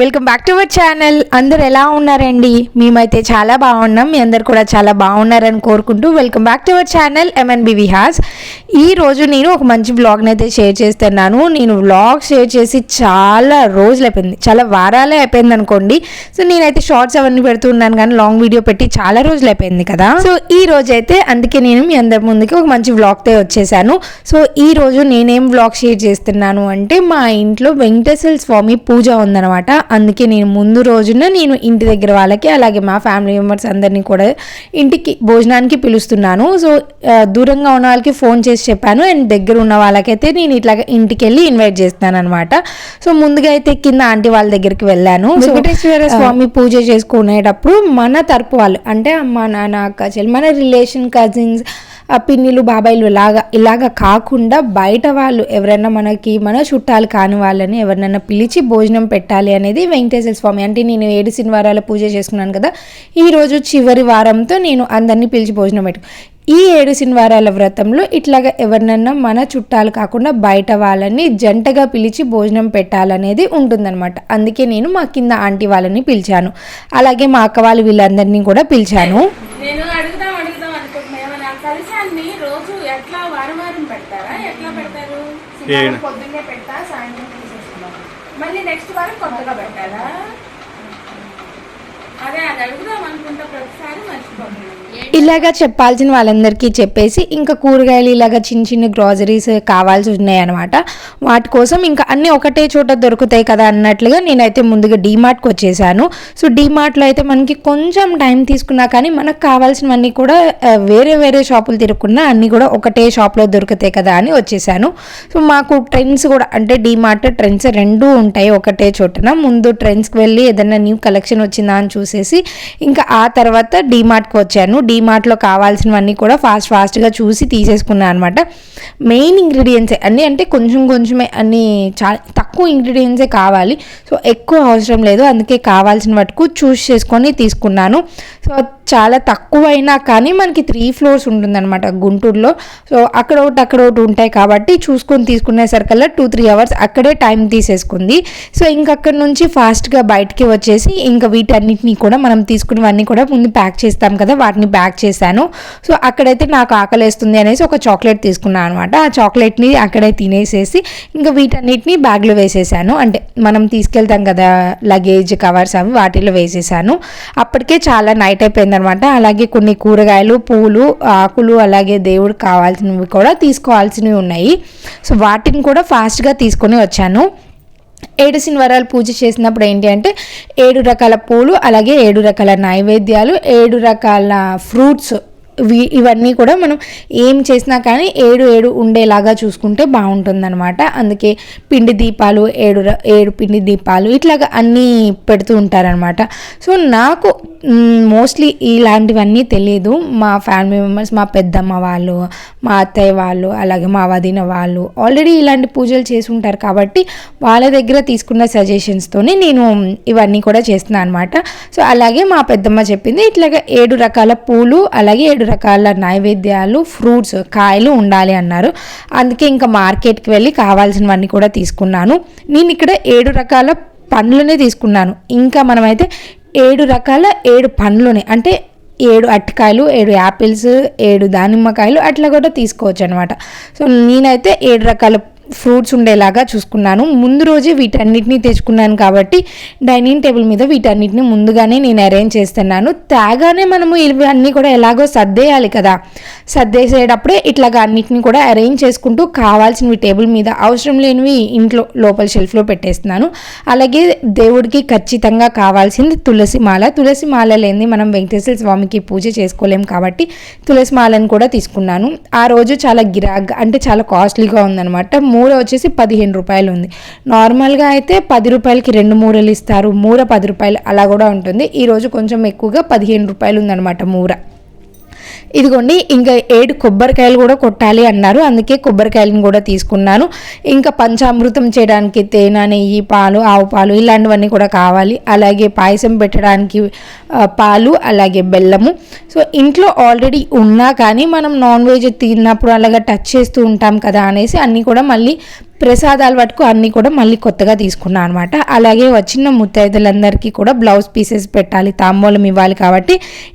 Welcome back to our channel అందరు ఎలా ఉన్నారండి? మేమైతే చాలా బాగున్నాం. మీ అందరు కూడా చాలా బాగున్నారని కోరుకుంటూ welcome back to our channel MNB Vihas ఈ రోజు నేను ఒక మంచి వ్లాగ్ని అయితే షేర్ చేస్తున్నాను. నేను వ్లాగ్ షేర్ చేసి చాలా రోజులు అయిపోయింది. చాలా వారాలే అయిపోయింది అనుకోండి. సో నేనైతే షార్ట్స్ అవన్నీ పెడుతున్నాను కానీ లాంగ్ వీడియో పెట్టి చాలా రోజులు అయిపోయింది కదా. సో ఈ రోజు అయితే అందుకే నేను మీ అందరి ముందుకి ఒక మంచి వ్లాగ్తో వచ్చేసాను. సో ఈ రోజు నేనేం వ్లాగ్ షేర్ చేస్తున్నాను అంటే మా ఇంట్లో వెంకటేశ్వర స్వామి పూజ ఉందన్నమాట. అందుకే నేను ముందు రోజున నేను ఇంటి దగ్గర వాళ్ళకి అలాగే మా ఫ్యామిలీ మెంబర్స్ అందరినీ కూడా ఇంటికి భోజనానికి పిలుస్తున్నాను. సో దూరంగా ఉన్న వాళ్ళకి ఫోన్ చేసి చెప్పాను. అండ్ దగ్గర ఉన్న వాళ్ళకైతే నేను ఇట్లా ఇంటికి వెళ్ళి ఇన్వైట్ చేస్తాను అనమాట సో ముందుగా అయితే కింద ఆంటీ వాళ్ళ దగ్గరికి వెళ్ళాను. వెంకటేశ్వర స్వామి పూజ చేసుకునేటప్పుడు మన తరపు వాళ్ళు అంటే అమ్మ నాన్న అక్క చెల్లి మన రిలేషన్ కజిన్స్ పిన్నిలు బాబాయిలు ఇలాగా ఇలాగ కాకుండా బయట వాళ్ళు ఎవరైనా మనకి మన చుట్టాలు కాని వాళ్ళని ఎవరినైనా పిలిచి భోజనం పెట్టాలి అనేది వెంకటేశ్వర స్వామి. అంటే నేను ఏడు శనివారాల పూజ చేసుకున్నాను కదా ఈరోజు చివరి వారంతో నేను అందరినీ పిలిచి భోజనం పెట్టు. ఈ ఏడు శనివారాల వ్రతంలో ఇట్లాగా ఎవరినన్నా మన చుట్టాలు కాకుండా బయట వాళ్ళని జంటగా పిలిచి భోజనం పెట్టాలనేది ఉంటుందన్నమాట. అందుకే నేను మా కింద ఆంటీ వాళ్ళని పిలిచాను. అలాగే మా అక్క వాళ్ళు వీళ్ళందరినీ కూడా పిలిచాను. నేను అడుగుదాం అడుగుదాం అనుకుంటున్నా ఏమన్నా కలిశాన్ని రోజు ఎట్లా వారం వారం పెడతారా ఎట్లా పెడతారు శనివారం పొద్దున్నే పెడతా సాయంత్రం తీసేసుకున్నాం మళ్ళీ నెక్స్ట్ వారం కొత్తగా పెట్టాలా? అదే అది అడుగుదాం అనుకుంటా ప్రతిసారి మర్చిపోతున్నాను. ఇలాగా చెప్పాల్సిన వాళ్ళందరికీ చెప్పేసి ఇంకా కూరగాయలు ఇలాగ చిన్న చిన్న గ్రాసరీస్ కావాల్సి ఉన్నాయన్నమాట. వాటి కోసం ఇంకా అన్నీ ఒకటే చోట దొరుకుతాయి కదా అన్నట్లుగా నేనైతే ముందుగా డీమార్ట్కి వచ్చేసాను. సో డీమార్ట్లో అయితే మనకి కొంచెం టైం తీసుకున్నా కానీ మనకు కావాల్సినవన్నీ కూడా వేరే వేరే షాపులు తిరుగుకున్నా అన్నీ కూడా ఒకటే షాప్లో దొరుకుతాయి కదా అని వచ్చేసాను. సో మాకు ట్రెండ్స్ కూడా అంటే డీమార్ట్ ట్రెండ్స్ రెండూ ఉంటాయి ఒకటే చోటన. ముందు ట్రెండ్స్కి వెళ్ళి ఏదైనా న్యూ కలెక్షన్ వచ్చిందా అని చూసేసి ఇంకా ఆ తర్వాత డీమార్ట్కి వచ్చాను. డీమార్ట్లో కావాల్సినవన్నీ కూడా ఫాస్ట్ ఫాస్ట్గా చూసి తీసేసుకున్నాను అనమాట మెయిన్ ఇంగ్రీడియంట్సే అన్నీ అంటే కొంచెం కొంచెమే అన్నీ చాలా తక్కువ ఇంగ్రీడియంట్సే కావాలి. సో ఎక్కువ అవసరం లేదు. అందుకే కావాల్సిన మటుకు చూస్ చేసుకొని తీసుకున్నాను. సో చాలా తక్కువైనా కానీ మనకి త్రీ ఫ్లోర్స్ ఉంటుందన్నమాట గుంటూరులో. సో అక్కడ ఒకటి అక్కడ ఒకటి ఉంటాయి కాబట్టి చూసుకొని తీసుకునేసరికల్లా టూ త్రీ అవర్స్ అక్కడే టైం తీసేసుకుంది. సో ఇంక నుంచి ఫాస్ట్గా బయటికి వచ్చేసి ఇంకా వీటన్నిటిని కూడా మనం తీసుకున్నవన్నీ కూడా ముందు ప్యాక్ చేస్తాం కదా వాటిని ప్యాక్ చేశాను. సో అక్కడైతే నాకు ఆకలేస్తుంది అనేసి ఒక చాక్లెట్ తీసుకున్నాను అనమాట ఆ చాక్లెట్ని అక్కడే తినేసేసి ఇంకా వీటన్నిటిని బ్యాగ్లో వేసేసాను. అంటే మనం తీసుకెళ్తాం కదా లగేజ్ కవర్స్ అవి వాటిలో వేసేసాను. అప్పటికే చాలా నైట్ అయిపోయిందనమాట అలాగే కొన్ని కూరగాయలు పూలు ఆకులు అలాగే దేవుడికి కావాల్సినవి కూడా తీసుకోవాల్సినవి ఉన్నాయి. సో వాటిని కూడా ఫాస్ట్గా తీసుకొని వచ్చాను. ఏడు శనివారాలు పూజ చేసినప్పుడు ఏంటి అంటే ఏడు రకాల పూలు అలాగే ఏడు రకాల నైవేద్యాలు ఏడు రకాల ఫ్రూట్స్ ఇవన్నీ కూడా మనం ఏం చేసినా కానీ ఏడు ఏడు ఉండేలాగా చూసుకుంటే బాగుంటుందన్నమాట. అందుకే పిండి దీపాలు ఏడు ఏడు పిండి దీపాలు ఇట్లాగా అన్నీ పెడుతూ ఉంటారనమాట సో నాకు మోస్ట్లీ ఇలాంటివన్నీ తెలియదు. మా ఫ్యామిలీ మెంబర్స్ మా పెద్దమ్మ వాళ్ళు మా అత్తయ్య వాళ్ళు అలాగే మా వదిన వాళ్ళు ఆల్రెడీ ఇలాంటి పూజలు చేసి ఉంటారు కాబట్టి వాళ్ళ దగ్గర తీసుకున్న సజెషన్స్తోనే నేను ఇవన్నీ కూడా చేస్తున్నాను అనమాట సో అలాగే మా పెద్దమ్మ చెప్పింది ఇట్లాగా ఏడు రకాల పూలు అలాగే ఏడు రకాల నైవేద్యాలు ఫ్రూట్స్ కాయలు ఉండాలి అన్నారు. అందుకే ఇంకా మార్కెట్కి వెళ్ళి కావాల్సినవన్నీ కూడా తీసుకున్నాను. నేను ఇక్కడ ఏడు రకాల పండ్లనే తీసుకున్నాను. ఇంకా మనమైతే ఏడు రకాల ఏడు పండ్లునే అంటే ఏడు అరటికాయలు ఏడు యాపిల్స్ ఏడు దానిమ్మకాయలు అట్లా కూడా తీసుకోవచ్చు అనమాట సో నేనైతే ఏడు రకాల ఫ్రూట్స్ ఉండేలాగా చూసుకున్నాను. ముందు రోజే వీటన్నిటిని తెచ్చుకున్నాను కాబట్టి డైనింగ్ టేబుల్ మీద వీటన్నిటిని ముందుగానే నేను అరేంజ్ చేస్తున్నాను. తేగానే మనము ఇవన్నీ కూడా ఎలాగో సర్దేయాలి కదా. సర్దేసేటప్పుడే ఇట్లాగా అన్నిటిని కూడా అరేంజ్ చేసుకుంటూ కావాల్సినవి టేబుల్ మీద అవసరం లేనివి ఇంట్లో లోపల షెల్ఫ్లో పెట్టేస్తున్నాను. అలాగే దేవుడికి ఖచ్చితంగా కావాల్సింది తులసి మాల. తులసి మాల లేనిది మనం వెంకటేశ్వర స్వామికి పూజ చేసుకోలేం కాబట్టి తులసి మాలను కూడా తీసుకున్నాను. ఆ రోజు చాలా గిరాగ్ అంటే చాలా కాస్ట్లీగా ఉందన్నమాట. మూర వచ్చేసి పదిహేను రూపాయలు ఉంది. నార్మల్గా అయితే పది రూపాయలకి రెండు మూరలు ఇస్తారు. మూర పది రూపాయలు అలా కూడా ఉంటుంది. ఈరోజు కొంచెం ఎక్కువగా పదిహేను రూపాయలు ఉందన్నమాట మూర. ఇదిగోండి ఇంకా ఏడు కొబ్బరికాయలు కూడా కొట్టాలి అన్నారు. అందుకే కొబ్బరికాయలను కూడా తీసుకున్నాను. ఇంకా పంచామృతం చేయడానికి తేనె నెయ్యి పాలు ఆవు పాలు ఇలాంటివన్నీ కూడా కావాలి. అలాగే పాయసం పెట్టడానికి పాలు అలాగే బెల్లము. సో ఇంట్లో ఆల్రెడీ ఉన్నా కానీ మనం నాన్ వెజ్ తిన్నప్పుడు అలాగా టచ్ చేస్తూ ఉంటాం కదా అనేసి అన్నీ కూడా మళ్ళీ ప్రసాదాలు పట్టుకు అన్నీ కూడా మళ్ళీ కొత్తగా తీసుకున్నాను అనమాట అలాగే వచ్చిన ముత్తైదులందరికీ కూడా బ్లౌజ్ పీసెస్ పెట్టాలి తాంబూలం ఇవ్వాలి కాబట్టి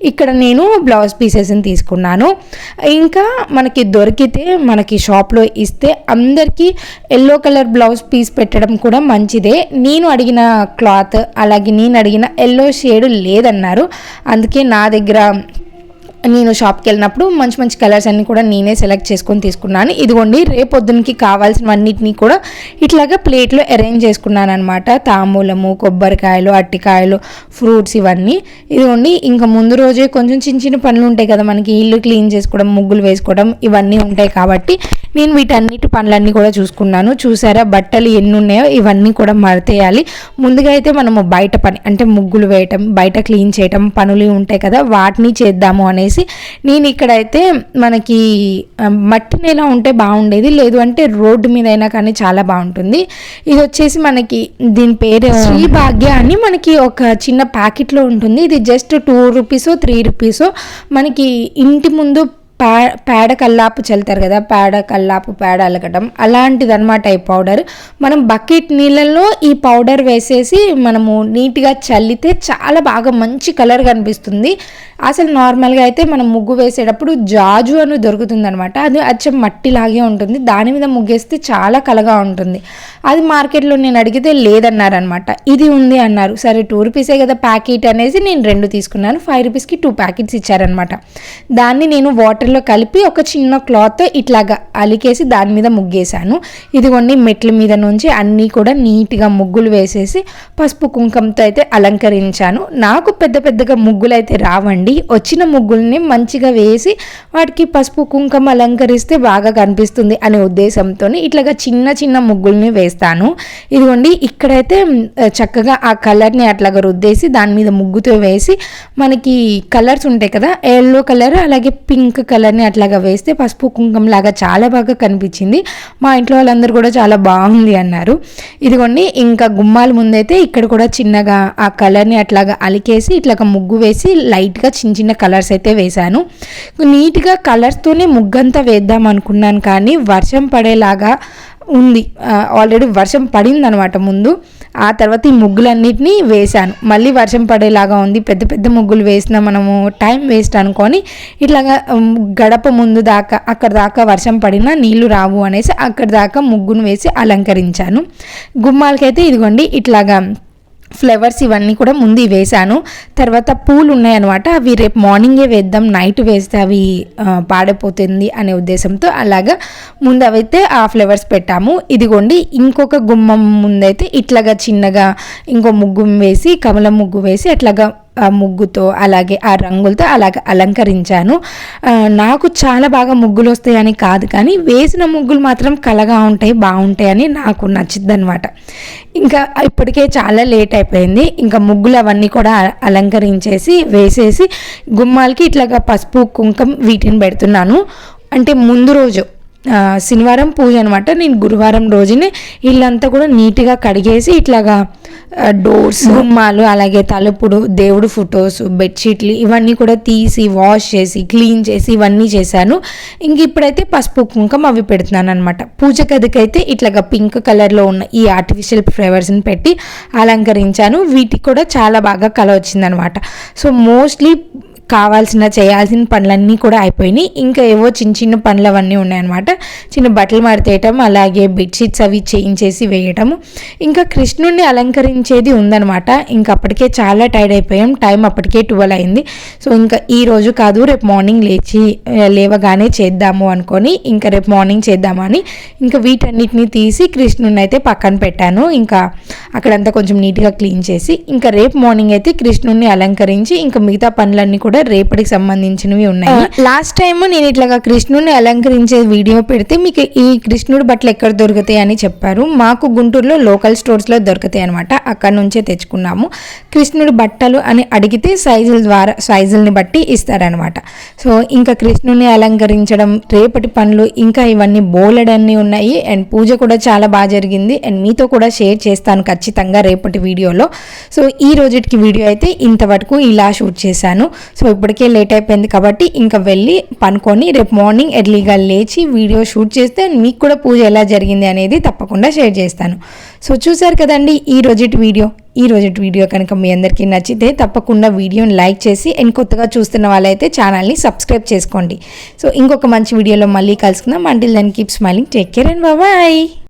ఇక్కడ నేను బ్లౌజ్ పీసెస్ని తీసుకున్నాను. ఇంకా మనకి దొరికితే మనకి షాప్లో ఇస్తే అందరికీ ఎల్లో కలర్ బ్లౌజ్ పీస్ పెట్టడం కూడా మంచిదే. నేను అడిగిన క్లాత్ అలాగే నేను అడిగిన ఎల్లో షేడ్ లేదన్నారు. అందుకే నా దగ్గర నేను షాప్కి వెళ్ళినప్పుడు మంచి మంచి కలర్స్ అన్నీ కూడా నేనే సెలెక్ట్ చేసుకొని తీసుకున్నాను. ఇదిగోండి రేపొద్దునకి కావాల్సినవన్నిటినీ కూడా ఇట్లాగా ప్లేట్లో అరేంజ్ చేసుకున్నాను అనమాట తాంబూలము కొబ్బరికాయలు అట్టికాయలు ఫ్రూట్స్ ఇవన్నీ. ఇదిగోండి ఇంకా ముందు రోజే కొంచెం చిన్న చిన్న పనులు ఉంటాయి కదా మనకి. ఇల్లు క్లీన్ చేసుకోవడం ముగ్గులు వేసుకోవడం ఇవన్నీ ఉంటాయి కాబట్టి నేను వీటన్నిటి పనులన్నీ కూడా చూసుకున్నాను. చూసారా బట్టలు ఎన్ని ఉన్నాయో ఇవన్నీ కూడా మడతేయాలి. ముందుగా అయితే మనము బయట పని అంటే ముగ్గులు వేయటం బయట క్లీన్ చేయటం పనులు ఉంటాయి కదా వాటిని చేద్దాము అనేసి నేను ఇక్కడైతే మనకి మట్టి నేల ఉంటే బాగుండేది లేదు అంటే రోడ్డు మీద అయినా కానీ చాలా బాగుంటుంది. ఇది వచ్చేసి మనకి దీని పేరు శ్రీ భాగ్య అని మనకి ఒక చిన్న ప్యాకెట్లో ఉంటుంది. ఇది జస్ట్ టూ రూపీసో త్రీ రూపీసో మనకి ఇంటి ముందు పా పేడ కల్లాపు చల్లుతారు కదా పేడ కల్లాపు పేడ అలకటం అలాంటిది అనమాట ఈ పౌడర్ మనం బకెట్ నీళ్ళల్లో ఈ పౌడర్ వేసేసి మనము నీట్గా చల్లితే చాలా బాగా మంచి కలర్ కనిపిస్తుంది. అసలు నార్మల్గా అయితే మనం ముగ్గు వేసేటప్పుడు జాజు అని దొరుకుతుంది అనమాట అది అచ్చం మట్టిలాగే ఉంటుంది. దాని మీద ముగ్గేస్తే చాలా కలగా ఉంటుంది. అది మార్కెట్లో నేను అడిగితే లేదన్నారనమాట ఇది ఉంది అన్నారు. సరే టూ రూపీసే కదా ప్యాకెట్ అనేసి నేను రెండు తీసుకున్నాను. ఫైవ్ రూపీస్కి టూ ప్యాకెట్స్ ఇచ్చారనమాట దాన్ని నేను వాటర్ వాటర్లో కలిపి ఒక చిన్న క్లాత్ ఇట్లాగా అలికేసి దాని మీద ముగ్గేశాను. ఇదిగోండి మెట్ల మీద నుంచి అన్నీ కూడా నీట్గా ముగ్గులు వేసేసి పసుపు కుంకంతో అయితే అలంకరించాను. నాకు పెద్ద పెద్దగా ముగ్గులు అయితే రావండి. వచ్చిన ముగ్గుల్ని మంచిగా వేసి వాటికి పసుపు కుంకం అలంకరిస్తే బాగా కనిపిస్తుంది అనే ఉద్దేశంతో ఇట్లాగా చిన్న చిన్న ముగ్గుల్ని వేస్తాను. ఇదిగోండి ఇక్కడైతే చక్కగా ఆ కలర్ని అట్లాగా రుద్దేసి దాని మీద ముగ్గుతో వేసి మనకి కలర్స్ ఉంటాయి కదా ఎల్లో కలర్ అలాగే పింక్ కలర్ కలర్ని అట్లాగా వేస్తే పసుపు కుంకుమ లాగా చాలా బాగా కనిపించింది. మా ఇంట్లో వాళ్ళందరూ కూడా చాలా బాగుంది అన్నారు. ఇదిగోండి ఇంకా గుమ్మాల ముందైతే ఇక్కడ కూడా చిన్నగా ఆ కలర్ని అట్లాగా అలికేసి ఇట్లాగా ముగ్గు వేసి లైట్గా చిన్న చిన్న కలర్స్ అయితే వేశాను. నీట్గా కలర్స్తోనే ముగ్గంతా వేద్దాం అనుకున్నాను కానీ వర్షం పడేలాగా ఉంది. ఆల్రెడీ వర్షం పడింది అనమాట ముందు. ఆ తర్వాత ఈ ముగ్గులన్నిటిని వేశాను. మళ్ళీ వర్షం పడేలాగా ఉంది. పెద్ద పెద్ద ముగ్గులు వేసిన మనము టైం వేస్ట్ అనుకొని ఇట్లాగా గడప ముందు దాకా అక్కడ దాకా వర్షం పడినా నీళ్ళు రావు అనేసి అక్కడ దాకా ముగ్గును వేసి అలంకరించాను. గుమ్మాలకైతే ఇదిగోండి ఇట్లాగా ఫ్లవర్స్ ఇవన్నీ కూడా ముందు వేశాను. తర్వాత పూలు ఉన్నాయన్నమాట అవి రేపు మార్నింగే వేద్దాం నైట్ వేస్తే అవి పాడైపోతుంది అనే ఉద్దేశంతో అలాగా ముందు అవైతే ఆ ఫ్లవర్స్ పెట్టాము. ఇదిగోండి ఇంకొక గుమ్మం ముందైతే ఇట్లాగా చిన్నగా ఇంకో ముగ్గు వేసి కమల ముగ్గు వేసి అట్లాగా ఆ ముగ్గుతో అలాగే ఆ రంగులతో అలాగే అలంకరించాను. నాకు చాలా బాగా ముగ్గులు వస్తాయని కాదు కానీ వేసిన ముగ్గులు మాత్రం కలగా ఉంటాయి బాగుంటాయని నాకు నచ్చింది అనమాట ఇంకా ఇప్పటికే చాలా లేట్ అయిపోయింది. ఇంకా ముగ్గులు అవన్నీ కూడా అలంకరించేసి వేసేసి గుమ్మాలకి ఇట్లాగా పసుపు కుంకం వీటిని పెడుతున్నాను. అంటే ముందు రోజు శనివారం పూజ అనమాట నేను గురువారం రోజునే ఇల్లంతా కూడా నీట్గా కడిగేసి ఇట్లాగా డోర్స్ గుమ్మాలు అలాగే తలుపుడు దేవుడు ఫొటోస్ బెడ్షీట్లు ఇవన్నీ కూడా తీసి వాష్ చేసి క్లీన్ చేసి ఇవన్నీ చేశాను. ఇంక ఇప్పుడైతే పసుపు కుంకం అవి పెడుతున్నాను అనమాట పూజ గదికైతే ఇట్లాగా పింక్ కలర్లో ఉన్న ఈ ఆర్టిఫిషియల్ ఫ్లేవర్స్ని పెట్టి అలంకరించాను. వీటికి కూడా చాలా బాగా కల వచ్చిందనమాట సో మోస్ట్లీ కావాల్సిన చేయాల్సిన పనులన్నీ కూడా అయిపోయినాయి. ఇంకా ఏవో చిన్న చిన్న పనులు అవన్నీ ఉన్నాయన్నమాట. చిన్న బట్టలు మడతేయటం అలాగే బెడ్షీట్స్ అవి చేంజ్ చేసి వేయటము. ఇంకా కృష్ణుడిని అలంకరించేది ఉందనమాట ఇంకా అప్పటికే చాలా టైర్డ్ అయిపోయాం. టైం అప్పటికే ట్వెల్వ్ అయింది. సో ఇంకా ఈ రోజు కాదు రేపు మార్నింగ్ లేచి లేవగానే చేద్దాము అనుకొని ఇంకా రేపు మార్నింగ్ చేద్దామని ఇంకా వీటన్నిటిని తీసి కృష్ణుడిని అయితే పక్కన పెట్టాను. ఇంకా అక్కడంతా కొంచెం నీట్గా క్లీన్ చేసి ఇంకా రేపు మార్నింగ్ అయితే కృష్ణుడిని అలంకరించి ఇంకా మిగతా పనులన్నీ కూడా రేపటికి సంబంధించినవి ఉన్నాయి. లాస్ట్ టైం నేను ఇట్లాగా కృష్ణుడిని అలంకరించే వీడియో పెడితే మీకు ఈ కృష్ణుడు బట్టలు ఎక్కడ దొరుకుతాయి అని చెప్పారు. మాకు గుంటూరులో లోకల్ స్టోర్స్లో దొరుకుతాయి అనమాట అక్కడ నుంచే తెచ్చుకున్నాము. కృష్ణుడి బట్టలు అని అడిగితే సైజుల ద్వారా సైజుల్ని బట్టి ఇస్తారనమాట సో ఇంకా కృష్ణుడిని అలంకరించడం రేపటి పనులు ఇంకా ఇవన్నీ బోలెడన్నీ ఉన్నాయి. అండ్ పూజ కూడా చాలా బాగా జరిగింది. అండ్ మీతో కూడా షేర్ చేస్తాను ఖచ్చితంగా రేపటి వీడియోలో. సో ఈ రోజుకి వీడియో అయితే ఇంతవరకు ఇలా షూట్ చేశాను. సో ఇప్పటికే లేట్ అయిపోయింది కాబట్టి ఇంకా వెళ్ళి పనుకొని రేపు మార్నింగ్ ఎర్లీగా లేచి వీడియో షూట్ చేస్తే మీకు కూడా పూజ ఎలా జరిగింది అనేది తప్పకుండా షేర్ చేస్తాను. సో చూసారు కదండి ఈ రోజుటి వీడియో. ఈ రోజుటి వీడియో కనుక మీ అందరికీ నచ్చితే తప్పకుండా వీడియోని లైక్ చేసి అండ్ కొత్తగా చూస్తున్న వాళ్ళైతే ఛానల్ని సబ్స్క్రైబ్ చేసుకోండి. సో ఇంకొక మంచి వీడియోలో మళ్ళీ కలుసుకుందాం. అంటిల్ దాన్ని keep smiling take care and bye bye